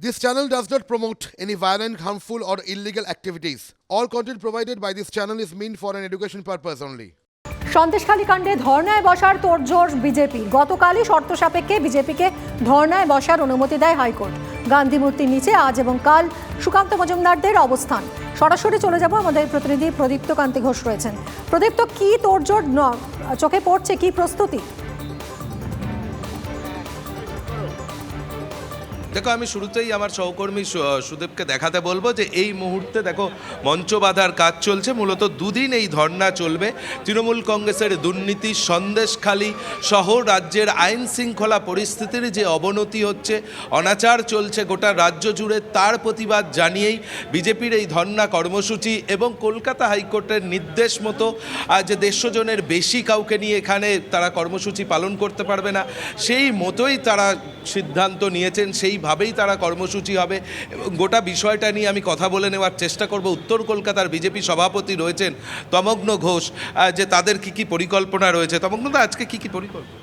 This channel does not promote any violent, harmful, or illegal activities. All content provided by this channel is meant for an education purpose only. Sandeshkhali কাণ্ডে ধর্নায় বসার তোড়জোড় BJP. গতকালই শর্ত সাপেক্ষে বিজেপিকে ধর্নায় বসার অনুমতি দেয় হাইকোর্ট। গান্ধী মূর্তির নিচে আজ এবং কাল সুকান্ত মজুমদারদের অবস্থান। সরাসরি চলে যাব আমাদের প্রতিনিধি প্রদীপ্ত কান্তি ঘোষ রয়েছেন। প্রদীপ্ত কি তোড়জোড় চোখে পড়ছে কি প্রস্তুতি? দেখো, আমি শুরুতেই আমার সহকর্মী সুদেবকে দেখাতে বলব যে এই মুহূর্তে দেখো, মঞ্চ বাঁধার কাজ চলছে। মূলত দুদিন এই ধর্না চলবে। তৃণমূল কংগ্রেসের দুর্নীতি, সন্দেশখালী সহ রাজ্যের আইন শৃঙ্খলা পরিস্থিতির যে অবনতি হচ্ছে, অনাচার চলছে গোটা রাজ্য জুড়ে, তার প্রতিবাদ জানিয়েই বিজেপির এই ধর্না কর্মসূচি এবং কলকাতা হাইকোর্টের নির্দেশ মতো যে দেড়শো জনের বেশি কাউকে নিয়ে এখানে তারা কর্মসূচি পালন করতে পারবে না। সেই মতোই তারা সিদ্ধান্ত নিয়েছেন সেইভাবেই তারা কর্মসূচি হবে। গোটা বিষয়টা নিয়ে আমি কথা বলে নেওয়ার চেষ্টা করব। উত্তর কলকাতার বিজেপি সভাপতি রয়েছেন তমগ্ন ঘোষ। যে তাদের কি কি পরিকল্পনা রয়েছে? তমগ্নদা আজকে কি কি পরিকল্পনা?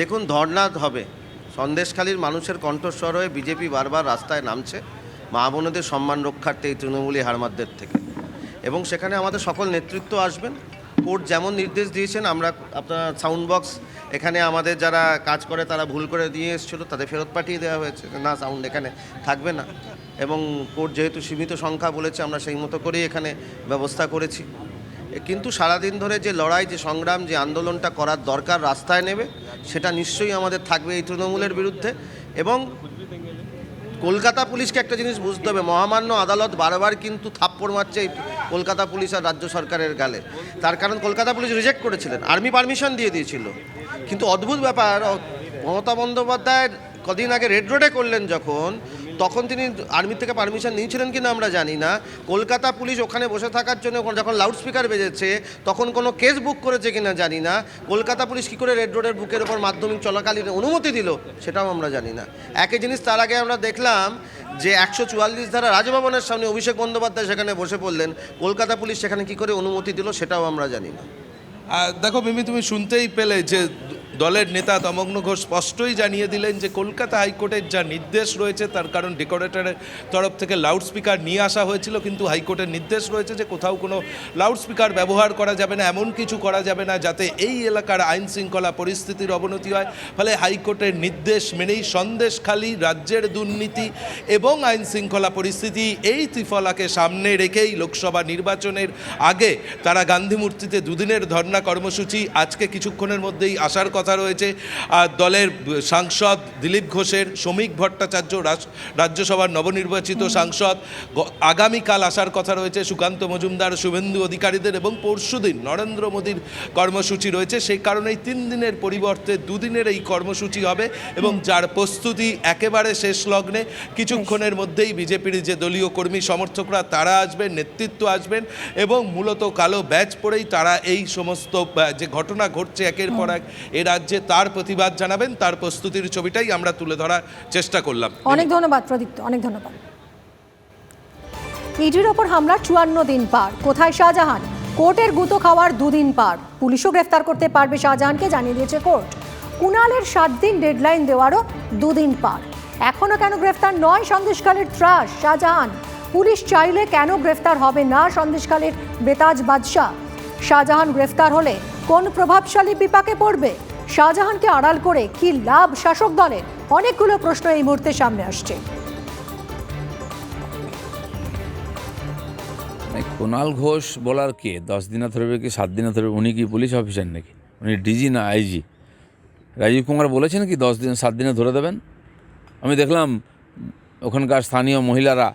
দেখুন ধর্না হবে। সন্দেশখালীর মানুষের কণ্ঠস্বর হয়ে বিজেপি বারবার রাস্তায় নামছে। মা বোনদের সম্মান রক্ষার্থে এই তৃণমূলী হারমাদদের থেকে। এবং সেখানে আমাদের সকল নেতৃত্ব আসবেন। কোর্ট যেমন নির্দেশ দিয়েছেন, আমরা আপনার সাউন্ড বক্স এখানে আমাদের যারা কাজ করে তারা ভুল করে দিয়ে এসেছিল, তাদের ফেরত পাঠিয়ে দেওয়া হয়েছে। না সাউন্ড এখানে থাকবে না। এবং কোর্ট যেহেতু সীমিত সংখ্যা বলেছে, আমরা সেই মতো করেই এখানে ব্যবস্থা করেছি। কিন্তু সারাদিন ধরে যে লড়াই, যে সংগ্রাম, যে আন্দোলনটা করার দরকার রাস্তায় নেবে, সেটা নিশ্চয়ই আমাদের থাকবে এই তৃণমূলের বিরুদ্ধে। এবং কলকাতা পুলিশকে একটা জিনিস বুঝতে হবে, মহামান্য আদালত বারবার কিন্তু থাপ্পড় মারছে এই কলকাতা পুলিশ আর রাজ্য সরকারের গালে। তার কারণ কলকাতা পুলিশ রিজেক্ট করেছিলেন। আর্মি পারমিশন দিয়ে দিয়েছিল। কিন্তু অদ্ভুত ব্যাপার মমতা বন্দ্যোপাধ্যায় কদিন আগে রেড রোডে করলেন যখন তখন তিনি আর্মি থেকে পারমিশন নিয়েছিলেন কিনা আমরা জানি না। কলকাতা পুলিশ ওখানে বসে থাকার জন্য যখন লাউডস্পিকার বেজেছে, তখন কোনো কেস বুক করেছে কিনা জানি না। কলকাতা পুলিশ কী করে রেড রোডের বুকের ওপর মাধ্যমিক চলাকালীন অনুমতি দিল, সেটাও আমরা জানি না। একই জিনিস তার আগে আমরা দেখলাম যে একশো চুয়াল্লিশ ধারা রাজভবনের সামনে অভিষেক বন্দ্যোপাধ্যায় সেখানে বসে পড়লেন। কলকাতা পুলিশ সেখানে কী করে অনুমতি দিল, সেটাও আমরা জানি না। দেখো, মিমি, তুমি শুনতেই পেলে যে দলের নেতা তমগ্ন ঘোষ স্পষ্টই জানিয়ে দিলেন যে কলকাতা হাইকোর্টের যা নির্দেশ রয়েছে, তার কারণ ডেকোরেটরের তরফ থেকে লাউডস্পিকার নিয়ে আসা হয়েছিল, কিন্তু হাইকোর্টের নির্দেশ রয়েছে যে কোথাও কোনো লাউডস্পিকার ব্যবহার করা যাবে না, এমন কিছু করা যাবে না, যাতে এই এলাকার আইন শৃঙ্খলা পরিস্থিতির অবনতি হয়। ফলে হাইকোর্টের নির্দেশ মেনেই সন্দেশখালী রাজ্যের দুর্নীতি এবং আইন শৃঙ্খলা পরিস্থিতি এই ত্রিফলাকে সামনে রেখেই লোকসভা নির্বাচনের আগে তারা গান্ধী মূর্তিতে দুদিনের ধর্ণা কর্মসূচি, আজকে কিছুক্ষণের মধ্যেই আসার কথা রয়েছে। আর দলের সাংসদ দিলীপ ঘোষের শ্রমিক ভট্টাচার্য রাজ্যসভার নবনির্বাচিত সাংসদ আগামীকাল আসার কথা রয়েছে। সুকান্ত মজুমদার শুভেন্দু অধিকারীদের এবং পরশুদিন নরেন্দ্র মোদীর কর্মসূচি রয়েছে। সেই কারণেই তিন দিনের পরিবর্তে দুদিনের এই কর্মসূচি হবে এবং যার প্রস্তুতি একেবারে শেষ লগ্নে। কিছুক্ষণের মধ্যেই বিজেপির যে দলীয় কর্মী সমর্থকরা তারা আসবেন নেতৃত্ব আসবেন এবং মূলত কালো ব্যাচ পরেই তারা এই সমস্ত যে ঘটনা ঘটছে একের পর এক এ রাজ্যে তার প্রতিবাদ জানাবেন, তার প্রস্তুতির ছবিটাই আমরা তুলে ধরার চেষ্টা করলাম। অনেক ধন্যবাদ প্রদীপ্ত, অনেক ধন্যবাদ। ইডির ওপর হামলার চুয়ান্ন দিন পার। কোথায় শাহজাহান? কোর্টের গুতো খাওয়ার দুদিন পার। পুলিশও গ্রেফতার করতে পারবে শাহজাহানকে, জানিয়ে দিয়েছে কোর্ট। কুণালের সাত দিন ডেডলাইন দেওয়ারও দুদিন পার। এখনও কেন গ্রেফতার নয় সন্দেশকালের ত্রাস? শাহজাহান, পুলিশ চাইলে কেন গ্রেফতার হবে না সন্দেশকালের বেতাজ বাদশাহ? শাহজাহান গ্রেফতার হলে কোন প্রভাবশালী বিপাকে পড়বে? শাহজাহানকে আড়াল করে কি লাভ শাসক দলের? অনেকগুলো প্রশ্ন এই মুহূর্তে সামনে আসছে। মানে কুণাল ঘোষ বলার কে? দশ দিনে ধরবে কি, সাত দিনে ধরবে? উনি কি পুলিশ অফিসার নাকি? উনি ডিজি না আইজি রাজীব কুমার বলেছেন কি দশ দিন, সাত দিনে ধরে দেবেন? আমি দেখলাম ওখানকার স্থানীয় মহিলারা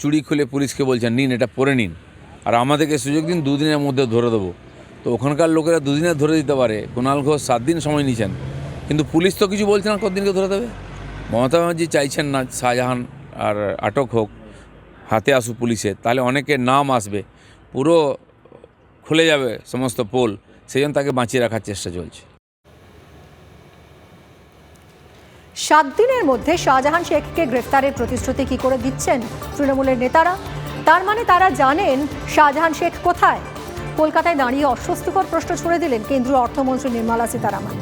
চুড়ি খুলে পুলিশকে বলছেন, নিন এটা পরে নিন। আর আমাদেরকে সুযোগ দিন, দুদিনের মধ্যে ধরে দেবো। তো ওখানকার লোকেরা দুদিনে ধরে দিতে পারে। কুণাল ঘোষ সাত দিন সময় নিয়েছেন। কিন্তু পুলিশ তো কিছু বলছে না কতদিনকে ধরে দেবে? মমতা ব্যানার্জি চাইছেন না শাহজাহান আর আটক হোক, হাতে আসুক পুলিশের তাহলে অনেকের নাম আসবে। পুরো খুলে যাবে সমস্ত পোল, সেই জন্য তাকে বাঁচিয়ে রাখার চেষ্টা চলছে। সাত দিনের মধ্যে শাহজাহান শেখকে গ্রেফতারের প্রতিশ্রুতি কি করে দিচ্ছেন তৃণমূলের নেতারা? তার মানে তারা জানেন শাহজাহান শেখ কোথায়। কলকাতায় দাঁড়িয়ে অস্বস্তিকর প্রশ্ন ছুড়ে দিলেন কেন্দ্রীয় অর্থমন্ত্রী নির্মলা সীতারামন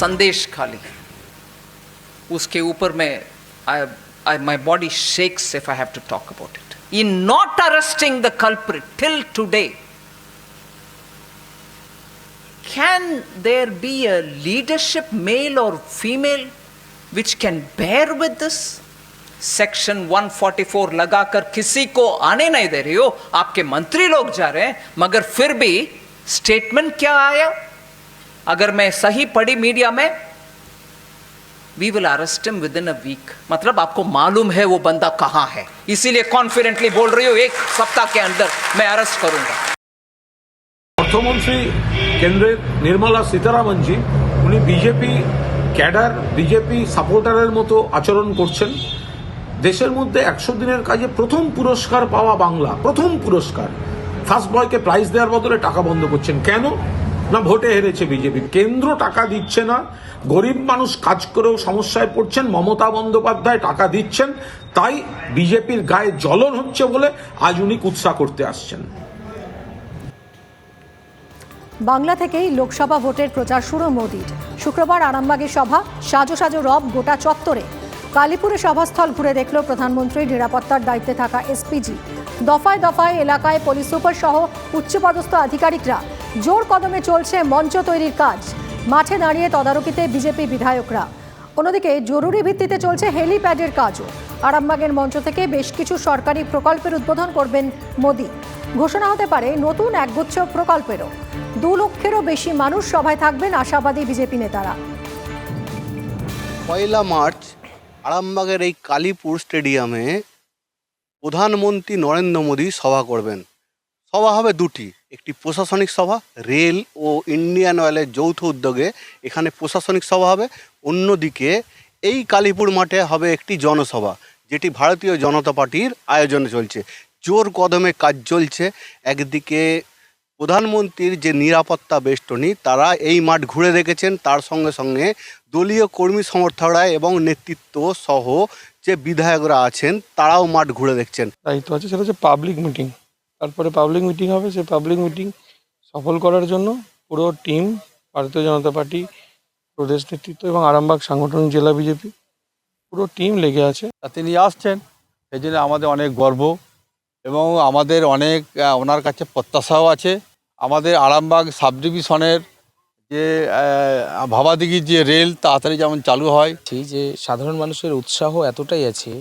संदेश खाली उसके ऊपर में I, I, my body shakes if I have to talk about it. In not arresting the culprit till today, can there be a leadership, male or female, which can bear with this? Section 144 लगाकर किसी को आने नहीं दे रही हो आपके मंत्री लोग जा रहे हैं मगर फिर भी स्टेटमेंट क्या आया अगर मैं सही पढ़ी मीडिया में we will arrest him within a week मतलब आपको मालूम है वो बंदा कहां है इसीलिए कॉन्फिडेंटली बोल रही हूं एक सप्ताह के अंदर मैं अरेस्ट करूंगा অর্থমন্ত্রী কেন্দ্রের নির্মলা সীতারামনজি উনি বিজেপি ক্যাডার বিজেপি সাপোর্টারের মতো আচরণ করছেন দেশের মধ্যে একশো দিনের কাজে প্রথম পুরস্কার পাওয়া বাংলা, প্রথম পুরস্কার। ফার্স্ট বয়কে প্রাইজ দেওয়ার বদলে টাকা বন্ধ করছেন কেন? না ভোটে হেরেছে বিজেপি। কেন্দ্র টাকা দিচ্ছে না, গরিব মানুষ কাজ করেও সমস্যায় পড়ছেন, মমতা বন্দ্যোপাধ্যায় টাকা দিচ্ছেন, তাই বিজেপির গায়ে জ্বলন হচ্ছে বলে আজ উনি কুৎসা করতে আসছেন। বাংলা থেকেই লোকসভা ভোটের প্রচার শুরু মোদির। শুক্রবার আরামবাগে সভা, সাজো সাজো রব গোটা চত্বরে। কালীপুরে সভাস্থল ঘুরে দেখল প্রধানমন্ত্রী নিরাপত্তার দায়িত্বে থাকা এসপিজি। দফায় দফায় এলাকায় পুলিশ সুপার সহ উচ্চপদস্থ আধিকারিকরা জোর কদমে চলছে মঞ্চ তৈরির কাজ। মাঠে দাঁড়িয়ে তদারকিতে বিজেপি বিধায়করা। অন্যদিকে জরুরি ভিত্তিতে চলছে হেলিপ্যাডের কাজও। আরামবাগের মঞ্চ থেকে বেশ কিছু সরকারি প্রকল্পের উদ্বোধন করবেন মোদি। ঘোষণা হতে পারে নতুন একগুচ্ছ প্রকল্পেরও। দু লক্ষেরও বেশি মানুষ সভায় থাকবেন আশাবাদী বিজেপি নেতারা। পয়লা মার্চ আরামবাগের এই কালীপুর স্টেডিয়ামে প্রধানমন্ত্রী নরেন্দ্র মোদী সভা করবেন। সভা হবে দুটি, একটি প্রশাসনিক সভা, রেল ও ইন্ডিয়ান অয়েলের যৌথ উদ্যোগে এখানে প্রশাসনিক সভা হবে। অন্যদিকে এই কালীপুর মাঠে হবে একটি জনসভা, যেটি ভারতীয় জনতা পার্টির আয়োজনে চলছে। জোর কদমে কাজ চলছে। একদিকে প্রধানমন্ত্রীর যে নিরাপত্তা বেষ্টনী তারা এই মাঠ ঘুরে দেখেছেন। তার সঙ্গে সঙ্গে দলীয় কর্মী সমর্থকরা এবং নেতৃত্ব সহ যে বিধায়করা আছেন তারাও মাঠ ঘুরে দেখছেন। দায়িত্ব আছে সেটা হচ্ছে পাবলিক মিটিং তারপরে পাবলিক মিটিং হবে। সেই পাবলিক মিটিং সফল করার জন্য পুরো টিম ভারতীয় জনতা পার্টি প্রদেশ নেতৃত্ব এবং আরামবাগ সাংগঠনিক জেলা বিজেপি পুরো টিম লেগে আছে। তা তিনি আসছেন সেই জন্য আমাদের অনেক গর্ব। এবং আমাদের অনেক ওনার কাছে প্রত্যাশাও আছে। আমাদের আরামবাগ সাব ডিভিশনের যে ভাবাদিঘির যে রেল তাড়াতাড়ি যেমন চালু হয়। যে সাধারণ মানুষের উৎসাহ এতটাই আছে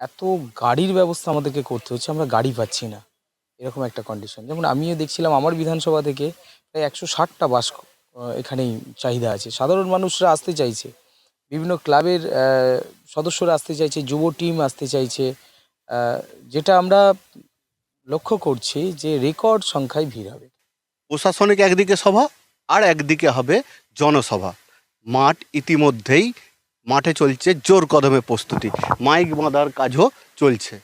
এত গাড়ির ব্যবস্থা আমাদেরকে করতে হচ্ছে, আমরা গাড়ি পাচ্ছি না। এরকম একটা কন্ডিশন যেমন আমিও দেখছিলাম আমার বিধানসভা থেকে প্রায় একশো ষাটটা বাস এখানেই চাহিদা আছে। সাধারণ মানুষরা আসতে চাইছে। বিভিন্ন ক্লাবের সদস্যরা আসতে চাইছে, যুব টিম আসতে চাইছে। যেটা আমরা লক্ষ্য করছি যে রেকর্ড সংখ্যায় ভিড় হবে। প্রশাসনিক একদিকে সভা আর একদিকে হবে জনসভা। মাঠ ইতিমধ্যেই মাঠে চলছে জোর কদমে প্রস্তুতি। মাইক বাঁধার কাজও চলছে।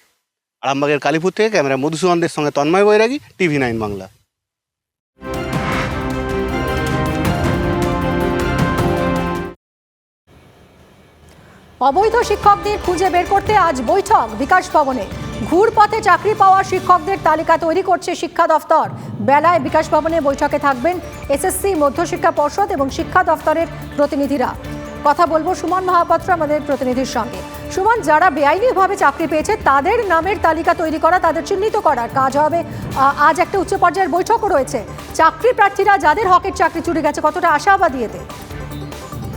আরামবাগের কালীপুর থেকে ক্যামেরা মধুসূদনদের সঙ্গে তন্ময় বৈরাগী, টিভি নাইন বাংলা। অবৈধ শিক্ষকদের খুঁজে বের করতে আজ বৈঠক বিকাশ ভবনে। ঘুরপথে চাকরি পাওয়া শিক্ষকদের তালিকা তৈরি করছে শিক্ষা দফতর। বেলায় বিকাশ ভবনে বৈঠকে থাকবেন এসএসসি, মধ্যশিক্ষা পর্ষদ এবং শিক্ষা দফতরের প্রতিনিধিরা। কথা বলব সুমন মহাপাত্র, আমাদের প্রতিনিধির সঙ্গে। সুমন, যারা বেআইনিভাবে চাকরি পেয়েছে, তাদের নামের তালিকা তৈরি করা, তাদের চিহ্নিত করার কাজ হবে। আজ একটা উচ্চ পর্যায়ের বৈঠকও রয়েছে। চাকরি প্রার্থীরা যাদের হকের চাকরি চুরি গেছে, কতটা আশাবাদী এতে?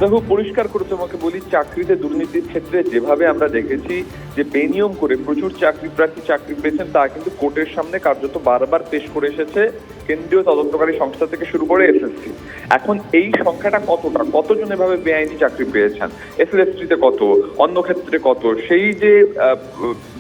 দেখো পরিষ্কার করে তোমাকে বলি, চাকরিতে দুর্নীতির ক্ষেত্রে যেভাবে আমরা দেখেছি যে বেনিয়ম করে প্রচুর চাকরি প্রার্থী চাকরি পেয়েছেন, তা কিন্তু কোর্টের সামনে কার্যত বারবার পেশ করে এসেছে কেন্দ্রীয় তদন্তকারী সংস্থা থেকে শুরু করে এসএসসি। এখন এই সংখ্যাটা কতটা? কতজন এভাবে বেআইনি চাকরি পেয়েছেন? এসএসসিতে কত? অন্য ক্ষেত্রে কত? সেই যে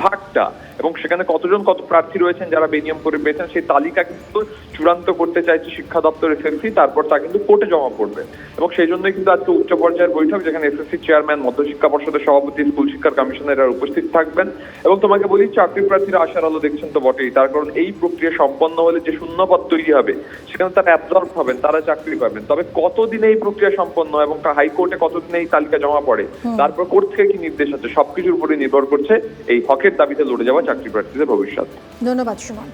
ভাগটা এবং সেখানে কতজন কত প্রার্থী রয়েছেন যারা বেনিয়ম করে পেয়েছেন সেই তালিকা কিন্তু চূড়ান্ত করতে চাইছে শিক্ষা দপ্তর এসএসসি তারপর তা কিন্তু কোর্টে জমা পড়বে। এবং সেই জন্যই কিন্তু আজকে উচ্চ পর্যায়ের বৈঠক যেখানে এসএসসি চেয়ারম্যান মধ্যশিক্ষা পর্ষদের সভাপতি স্কুল শিক্ষার কমিশনাররা উপস্থিত থাকবেন। এবং তোমাকে বলি চাকরি প্রার্থীরা আশার আলো দেখছেন তো বটেই। তার কারণ এই প্রক্রিয়া সম্পন্ন হলে যে শূন্যপদ তৈরি হবে সেখানে তারা অ্যাবজর্ব হবেন তারা চাকরি পাবেন। তবে কতদিনে এই প্রক্রিয়া সম্পন্ন এবং হাইকোর্টে কতদিনে এই তালিকা জমা পড়ে তারপর কোর্ট থেকে কি নির্দেশ আছে সবকিছুর উপরে নির্ভর করছে। এই হকের দাবিতে লড়ে যাওয়া চাকরি প্রার্থীদের ভবিষ্যৎ। ধন্যবাদ সুমন।